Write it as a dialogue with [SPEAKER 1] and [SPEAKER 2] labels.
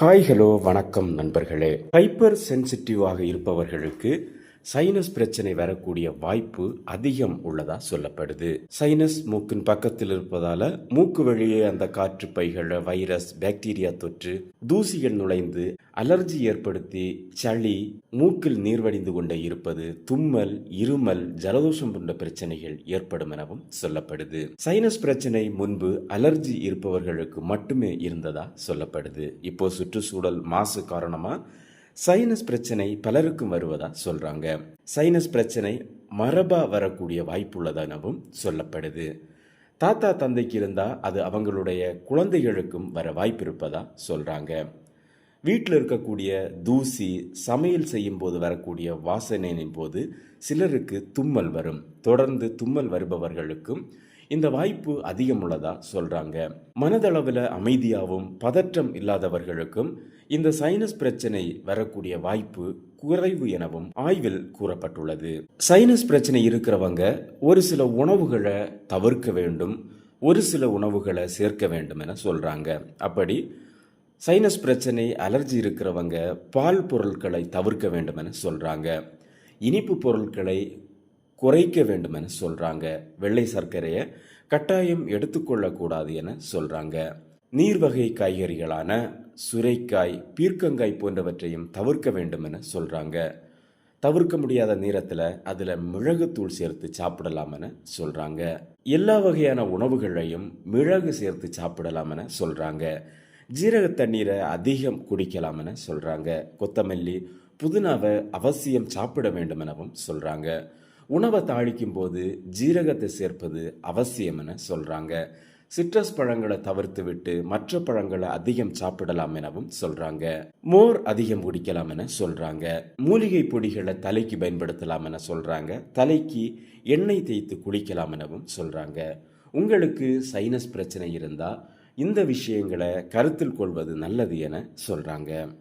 [SPEAKER 1] Hi hello வணக்கம் நண்பர்களே. Hyper சென்சிட்டிவாக இருப்பவர்களுக்கு சைனஸ் பிரச்சனை வரக்கூடிய வாய்ப்பு அதிகம் உள்ளதா சொல்லப்படுது. சைனஸ் மூக்கின் பக்கத்தில் இருப்பதால மூக்கு வழியே அந்த காற்று பைகள வைரஸ் பாக்டீரியா தொற்று தூசிகள் நுழைந்து அலர்ஜி ஏற்படுத்தி சளி மூக்கில் நீர்வடிந்து கொண்டே இருப்பது தும்மல் இருமல் ஜலதோஷம் போன்ற பிரச்சனைகள் ஏற்படும் எனவும் சொல்லப்படுது. சைனஸ் பிரச்சனை முன்பு அலர்ஜி இருப்பவர்களுக்கு மட்டுமே இருந்ததா சொல்லப்படுது. இப்போ சுற்றுச்சூழல் மாசு காரணமா சைனஸ் பிரச்சனை பலருக்கும் வருவதா சொல்றாங்க. சைனஸ் பிரச்சனை மரபா வரக்கூடிய வாய்ப்புள்ளதானவும் சொல்லப்படுது. தாத்தா தந்தைக்கு இருந்தா அது அவங்களுடைய குழந்தைகளுக்கும் வர வாய்ப்பு இருப்பதா சொல்றாங்க. வீட்டில் இருக்கக்கூடிய தூசி சமையல் செய்யும் போது வரக்கூடிய வாசனையின் போது சிலருக்கு தும்மல் வரும். தொடர்ந்து தும்மல் வருபவர்களுக்கும் இந்த வாய்ப்பு அதிகம் உள்ளதா சொல்றாங்க. மனதளவில் அமைதியாகவும் பதற்றம் இல்லாதவர்களுக்கும் இந்த சைனஸ் பிரச்சனை வரக்கூடிய வாய்ப்பு குறைவு எனவும் ஆய்வில் கூறப்பட்டுள்ளது. சைனஸ் பிரச்சனை இருக்கிறவங்க ஒரு சில உணவுகளை தவிர்க்க வேண்டும் ஒரு சில உணவுகளை சேர்க்க வேண்டும் என சொல்றாங்க. அப்படி சைனஸ் பிரச்சனை அலர்ஜி இருக்கிறவங்க பால் பொருட்களை தவிர்க்க வேண்டும் என சொல்றாங்க. இனிப்பு பொருட்களை குறைக்க வேண்டும் என சொல்றாங்க. வெள்ளை சர்க்கரையை கட்டாயம் எடுத்துக்கொள்ளக்கூடாது என சொல்றாங்க. நீர்வகை காய்கறிகளான சுரைக்காய் பீர்க்கங்காய் போன்றவற்றையும் தவிர்க்க வேண்டும் என சொல்றாங்க. தவிர்க்க முடியாத நேரத்தில் அதில் மிளகுத்தூள் சேர்த்து சாப்பிடலாம் என சொல்றாங்க. எல்லா வகையான உணவுகளையும் மிளகு சேர்த்து சாப்பிடலாம் என சொல்றாங்க. ஜீரக தண்ணீரை அதிகம் குடிக்கலாம் என சொல்றாங்க. கொத்தமல்லி புதினாவை அவசியம் சாப்பிட வேண்டும் எனவும் சொல்றாங்க. உணவை தாளிக்கும் போது ஜீரகத்தை சேர்ப்பது அவசியம் என சொல்கிறாங்க சிட்ரஸ் பழங்களை தவிர்த்து விட்டு மற்ற பழங்களை அதிகம் சாப்பிடலாம் எனவும் சொல்றாங்க. மோர் அதிகம் குடிக்கலாம் என சொல்றாங்க. மூலிகை பொடிகளை தலைக்கு பயன்படுத்தலாம் என சொல்றாங்க. தலைக்கு எண்ணெய் தேய்த்து குளிக்கலாம் எனவும் சொல்றாங்க. உங்களுக்கு சைனஸ் பிரச்சனை இருந்தா இந்த விஷயங்களை கருத்தில் கொள்வது நல்லது என சொல்றாங்க.